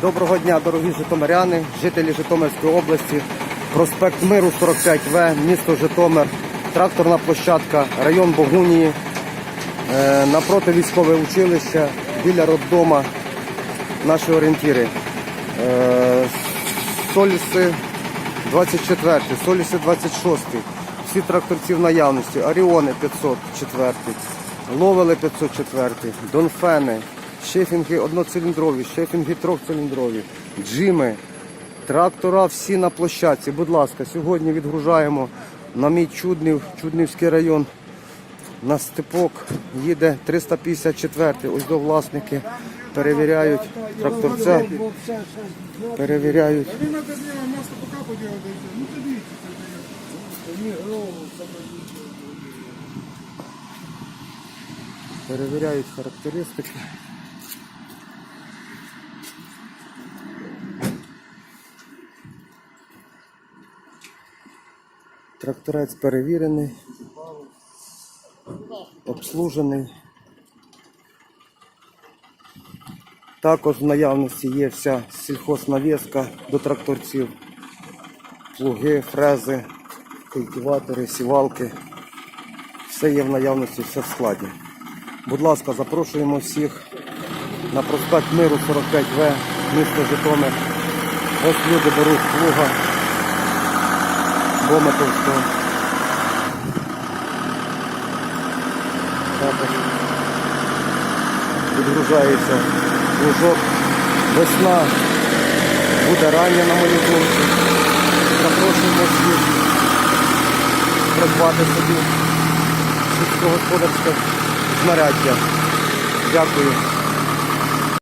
Доброго дня, дорогі житомиряни, жителі Житомирської області, проспект Миру 45В, місто Житомир, тракторна площадка, район Богунії, е, напроти військове училище, біля роддома, наші орієнтіри. Е, Соліси 24, Соліси 26, всі тракторці в наявності, Оріони 504, Ловели 504, Донфени, шефінги одноциліндрові, шефінги трьохциліндрові, джими, трактора всі на площадці. Будь ласка, сьогодні відгружаємо на мій Чуднів, Чуднівський район. На степок їде 354-й. Ось до власники перевіряють тракторця, перевіряють. Він надо Тракторець перевірений, обслужений. Також в наявності є вся сільхознав'язка до тракторців, плуги, фрези, культиватори, сівалки. Все є в наявності, все в складі. Будь ласка, запрошуємо всіх на проспект Миру 45В, місто Житомир. Ось люди беруть плуга Бометовського. Також відгружається плужок. Весна буде рання на мою думку. Запрошуємо всіх придбати собі сільськогосподарське знаряддя. Дякую.